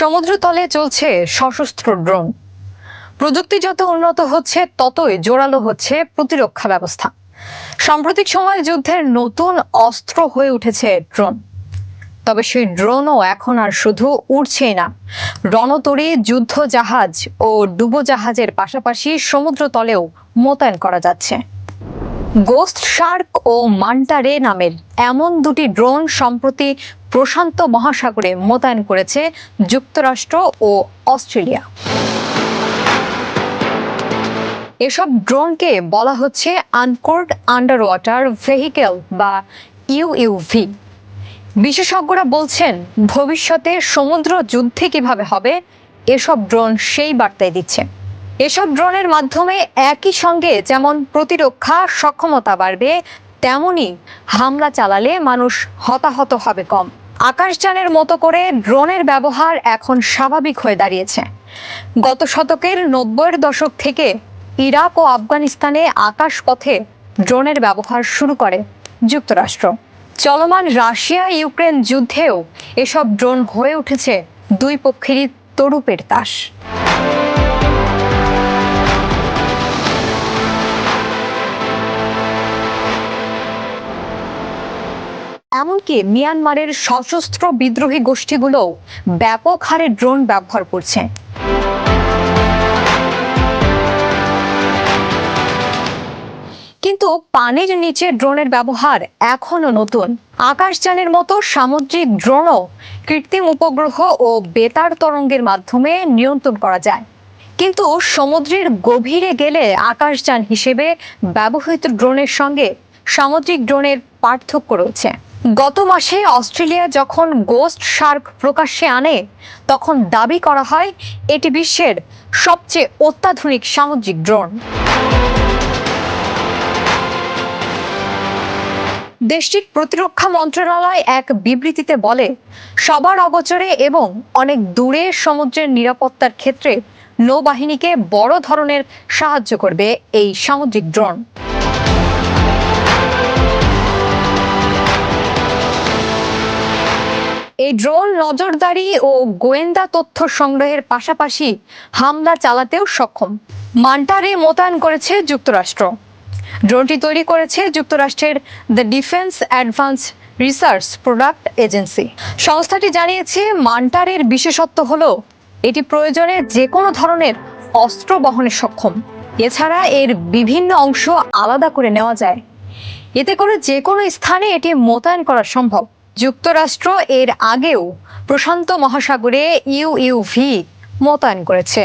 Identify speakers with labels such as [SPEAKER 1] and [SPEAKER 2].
[SPEAKER 1] সমুদ্রতলে চলছে সশস্ত্র ড্রোন। প্রযুক্তি যত উন্নত হচ্ছে, ততই জোরালো হচ্ছে প্রতিরক্ষা ব্যবস্থা। সাম্প্রতিক সময়ে যুদ্ধের নতুন অস্ত্র হয়ে উঠেছে ড্রোন। তবে সেই ড্রোনও এখন আর শুধু উড়ছেই না। রণতরী যুদ্ধ জাহাজ ও ডুবোজাহাজের পাশাপাশি সমুদ্রতলেও মোতায়েন করা যাচ্ছে। গোস্ট শার্ক ও মান্টা রে নামের এমন দুটি ড্রোন সম্প্রতি প্রশান্ত মহাসাগরে মোতায়েন করেছে যুক্তরাষ্ট্র ও অস্ট্রেলিয়া। এসব ড্রোনকে বলা হচ্ছে আনকোর্ড আন্ডার ওয়াটার ভেহিকেল বা ইউইউভি বিশেষজ্ঞরা বলছেন, ভবিষ্যতে সমুদ্র যুদ্ধে কীভাবে হবে, এসব ড্রোন সেই বার্তায় দিচ্ছে। এসব ড্রোনের মাধ্যমে একই সঙ্গে যেমন প্রতিরক্ষা সক্ষমতা বাড়বে, তেমনি হামলা চালালে মানুষ হতাহত হবে কম। আকাশযানের মতো করে ড্রোনের ব্যবহার এখন স্বাভাবিক হয়ে দাঁড়িয়েছে। গত শতকের নব্বইয়ের দশক থেকে ইরাক ও আফগানিস্তানে আকাশপথে ড্রোনের ব্যবহার শুরু করে যুক্তরাষ্ট্র। চলমান রাশিয়া ইউক্রেন যুদ্ধেও এসব ড্রোন হয়ে উঠেছে দুই পক্ষেরই তরুপের তাস। এমনকি মিয়ানমারের সশস্ত্র বিদ্রোহী গোষ্ঠীগুলোও ব্যাপক হারে ড্রোন ব্যবহার করছে। কিন্তু পানির নিচে ড্রোনের ব্যবহার এখনও নতুন। আকাশযানের মতো সামুদ্রিক ড্রোনও কৃত্রিম উপগ্রহ ও বেতার তরঙ্গের মাধ্যমে নিয়ন্ত্রণ করা যায়। কিন্তু সমুদ্রের গভীরে গেলে আকাশযান হিসেবে ব্যবহৃত ড্রোনের সঙ্গে সামুদ্রিক ড্রোনের পার্থক্য রয়েছে। গত মাসে অস্ট্রেলিয়া যখন গোস্ট শার্ক প্রকাশ্যে আনে, তখন দাবি করা হয় এটি বিশ্বের সবচেয়ে অত্যাধুনিক সামুদ্রিক ড্রোন দেশটির প্রতিরক্ষা মন্ত্রণালয় এক বিবৃতিতে বলে, সবার অগোচরে এবং অনেক দূরে সমুদ্রের নিরাপত্তার ক্ষেত্রে নৌবাহিনীকে বড় ধরনের সাহায্য করবে এই সামুদ্রিক ড্রোন এই ড্রোন নজরদারি ও গোয়েন্দা তথ্য সংগ্রহের পাশাপাশি হামলা চালাতেও সক্ষম। মান্টারে মোতায়েন করেছে যুক্তরাষ্ট্র। ড্রোনটি তৈরি করেছে যুক্তরাষ্ট্রের the defence advance research product agency. সংস্থাটি জানিয়েছে, মান্টারের বিশেষত্ব হল, এটি প্রয়োজনে যে কোনো ধরনের অস্ত্র বহনে সক্ষম। এছাড়া এর বিভিন্ন অংশ আলাদা করে নেওয়া যায়। এতে করে যে কোনো স্থানে এটি মোতায়েন করা সম্ভব। যুক্তরাষ্ট্র এর আগেও প্রশান্ত মহাসাগরে ইউইউভি মোতায়েন করেছে।